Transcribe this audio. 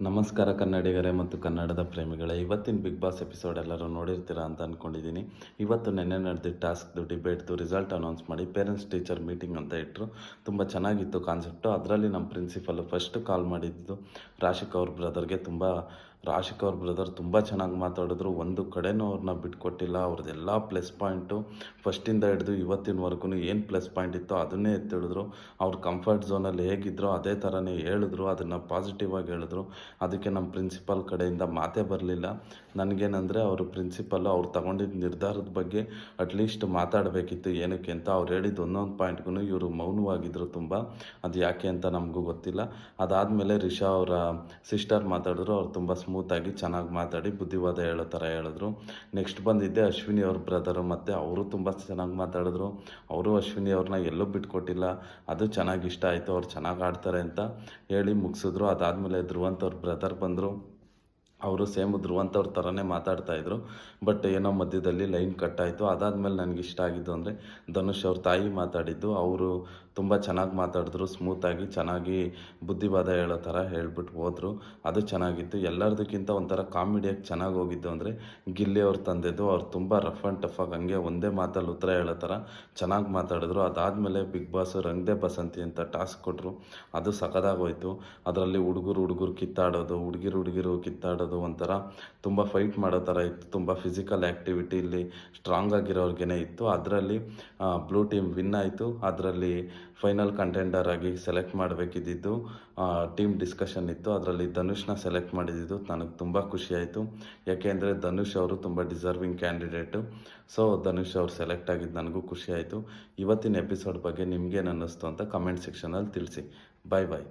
ನಮಸ್ಕಾರ ಕನ್ನಡಿಗರೇ ಮತ್ತು ಕನ್ನಡದ ಪ್ರೇಮಿಗಳೇ, ಇವತ್ತಿನ ಬಿಗ್ ಬಾಸ್ ಎಪಿಸೋಡ್ ಎಲ್ಲರೂ ನೋಡಿರ್ತೀರಾ ಅಂತ ಅಂದ್ಕೊಂಡಿದ್ದೀನಿ ಇವತ್ತು ನೆನ್ನೆ ನಡೆದ ಟಾಸ್ಕ್ದು ಡಿಬೇಟ್ದು ರಿಸಲ್ಟ್ ಅನೌನ್ಸ್ ಮಾಡಿ ಪೇರೆಂಟ್ಸ್ ಟೀಚರ್ ಮೀಟಿಂಗ್ ಅಂತ ಇಟ್ಟರು ತುಂಬ ಚೆನ್ನಾಗಿತ್ತು ಕಾನ್ಸೆಪ್ಟು ಅದರಲ್ಲಿ ನಮ್ಮ ಪ್ರಿನ್ಸಿಪಲ್ ಫಸ್ಟ್ ಕಾಲ್ ಮಾಡಿದ್ದು ರಾಶಿಕ್ ಅವ್ರ ಬ್ರದರ್ಗೆ ತುಂಬ ರಾಶಿಕ್ ಅವ್ರ ಬ್ರದರ್ ತುಂಬ ಚೆನ್ನಾಗಿ ಮಾತಾಡಿದ್ರು. ಒಂದು ಕಡೆನೂ ಅವ್ರನ್ನ ಬಿಟ್ಕೊಟ್ಟಿಲ್ಲ. ಅವ್ರದ್ದೆಲ್ಲ ಪ್ಲಸ್ ಪಾಯಿಂಟು ಫಸ್ಟಿಂದ ಹಿಡಿದು ಇವತ್ತಿನವರೆಗೂ ಏನು ಪ್ಲಸ್ ಪಾಯಿಂಟ್ ಇತ್ತೋ ಅದನ್ನೇ ಎತ್ತಿಡಿದ್ರು ಅವ್ರ ಕಂಫರ್ಟ್ ಝೋನಲ್ಲಿ ಹೇಗಿದ್ರು ಅದೇ ಥರನೇ ಹೇಳಿದ್ರು. ಅದನ್ನು ಪಾಸಿಟಿವ್ ಆಗಿ ಹೇಳಿದ್ರು. ಅದಕ್ಕೆ ನಮ್ಮ ಪ್ರಿನ್ಸಿಪಾಲ್ ಕಡೆಯಿಂದ ಮಾತೇ ಬರಲಿಲ್ಲ. ನನಗೇನಂದರೆ ಅವರು ಪ್ರಿನ್ಸಿಪಲ್ಲು ಅವ್ರು ತಗೊಂಡಿದ್ದ ನಿರ್ಧಾರದ ಬಗ್ಗೆ ಅಟ್ಲೀಸ್ಟ್ ಮಾತಾಡಬೇಕಿತ್ತು. ಏನಕ್ಕೆ ಅಂತ ಅವ್ರು ಹೇಳಿದ ಒಂದೊಂದು ಪಾಯಿಂಟ್ಗೂ ಇವರು ಮೌನವಾಗಿದ್ದರು ತುಂಬ. ಅದು ಯಾಕೆ ಅಂತ ನಮಗೂ ಗೊತ್ತಿಲ್ಲ. ಅದಾದಮೇಲೆ ರಿಷಾ ಅವರ ಸಿಸ್ಟರ್ ಮಾತಾಡಿದ್ರು. ಅವ್ರು ತುಂಬ ಸ್ಮೂತಾಗಿ ಚೆನ್ನಾಗಿ ಮಾತಾಡಿ ಬುದ್ಧಿವಾದ ಹೇಳೋ ಥರ ಹೇಳಿದ್ರು. ನೆಕ್ಸ್ಟ್ ಬಂದಿದ್ದೆ ಅಶ್ವಿನಿ ಅವ್ರ ಬ್ರದರು ಮತ್ತು ಅವರು ತುಂಬ ಚೆನ್ನಾಗಿ ಮಾತಾಡಿದ್ರು. ಅವರು ಅಶ್ವಿನಿ ಅವ್ರನ್ನ ಎಲ್ಲೂ ಬಿಟ್ಕೊಟ್ಟಿಲ್ಲ. ಅದು ಚೆನ್ನಾಗಿ ಇಷ್ಟ ಆಯಿತು, ಅವ್ರು ಚೆನ್ನಾಗಿ ಆಡ್ತಾರೆ ಅಂತ ಹೇಳಿ ಮುಗಿಸಿದ್ರು. ಅದಾದಮೇಲೆ ಧ್ರುವಂತ ಅವ್ರ ಬ್ರದರ್ ಬಂದರು. ಅವರು ಸೇಮ್ ಧ್ರುವಂತವ್ರ ಥರನೇ ಮಾತಾಡ್ತಾಯಿದ್ರು ಬಟ್ ಏನೋ ಮಧ್ಯದಲ್ಲಿ ಲೈನ್ ಕಟ್ ಆಯಿತು. ಅದಾದಮೇಲೆ ನನಗೆ ಇಷ್ಟ ಆಗಿದ್ದು ಅಂದರೆ ಧನುಷ್ ಅವ್ರ ತಾಯಿ ಮಾತಾಡಿದ್ದು. ಅವರು ತುಂಬ ಚೆನ್ನಾಗಿ ಮಾತಾಡಿದ್ರು. ಸ್ಮೂತಾಗಿ ಚೆನ್ನಾಗಿ ಬುದ್ಧಿವಾದ ಹೇಳೋ ಥರ ಹೇಳ್ಬಿಟ್ಟು ಹೋದರು. ಅದು ಚೆನ್ನಾಗಿತ್ತು. ಎಲ್ಲರದಕ್ಕಿಂತ ಒಂಥರ ಕಾಮಿಡಿಯಾಗಿ ಚೆನ್ನಾಗಿ ಹೋಗಿದ್ದು ಅಂದರೆ ಗಿಲ್ಲಿ ಅವ್ರ ತಂದೆದು. ಅವ್ರು ತುಂಬ ರಫ್ ಆ್ಯಂಡ್ ಟಫ್ ಆಗಿ ಹಂಗೆ ಒಂದೇ ಮಾತಲ್ಲಿ ಉತ್ತರ ಹೇಳೋ ಥರ ಚೆನ್ನಾಗಿ ಮಾತಾಡಿದ್ರು. ಅದಾದಮೇಲೆ ಬಿಗ್ ಬಾಸ್ ರಂಗದೆ ಬಸಂತಿ ಅಂತ ಟಾಸ್ಕ್ ಕೊಟ್ಟರು ಅದು ಸಖದಾಗೋಯ್ತು ಅದರಲ್ಲಿ ಹುಡುಗರು ಹುಡುಗರು ಕಿತ್ತಾಡೋದು. ಹುಡುಗಿರು ಹುಡುಗಿರು ಕಿತ್ತಾಡೋದು. ಒಂಥರ ತುಂಬ ಫೈಟ್ ಮಾಡೋ ಥರ ಇತ್ತು. ತುಂಬ ಫಿಸಿಕಲ್ ಆ್ಯಕ್ಟಿವಿಟಿ ಇಲ್ಲಿ ಸ್ಟ್ರಾಂಗ್ ಆಗಿರೋರ್ಗೇ ಇತ್ತು. ಅದರಲ್ಲಿ ಬ್ಲೂ ಟೀಮ್ ವಿನ್ ಆಯಿತು. ಅದರಲ್ಲಿ ಫೈನಲ್ ಕಂಟೆಂಡರ್ ಆಗಿ ಸೆಲೆಕ್ಟ್ ಮಾಡಬೇಕಿದ್ದಿದ್ದು ಟೀಮ್ ಡಿಸ್ಕಷನ್ ಇತ್ತು. ಅದರಲ್ಲಿ ಧನುಷ್ನ ಸೆಲೆಕ್ಟ್ ಮಾಡಿದ್ದು ನನಗೆ ತುಂಬ ಖುಷಿಯಾಯಿತು ಯಾಕೆಂದರೆ ಧನುಷ್ ಅವರು ತುಂಬ ಡಿಸರ್ವಿಂಗ್ ಕ್ಯಾಂಡಿಡೇಟು ಸೊ ಧನುಷ್ ಅವ್ರು ಸೆಲೆಕ್ಟ್ ಆಗಿದ್ದು ನನಗೂ ಖುಷಿಯಾಯಿತು ಇವತ್ತಿನ ಎಪಿಸೋಡ್ ಬಗ್ಗೆ ನಿಮಗೇನು ಅನ್ನಿಸ್ತು ಅಂತ ಕಮೆಂಟ್ ಸೆಕ್ಷನಲ್ಲಿ ತಿಳಿಸಿ. ಬಾಯ್ ಬಾಯ್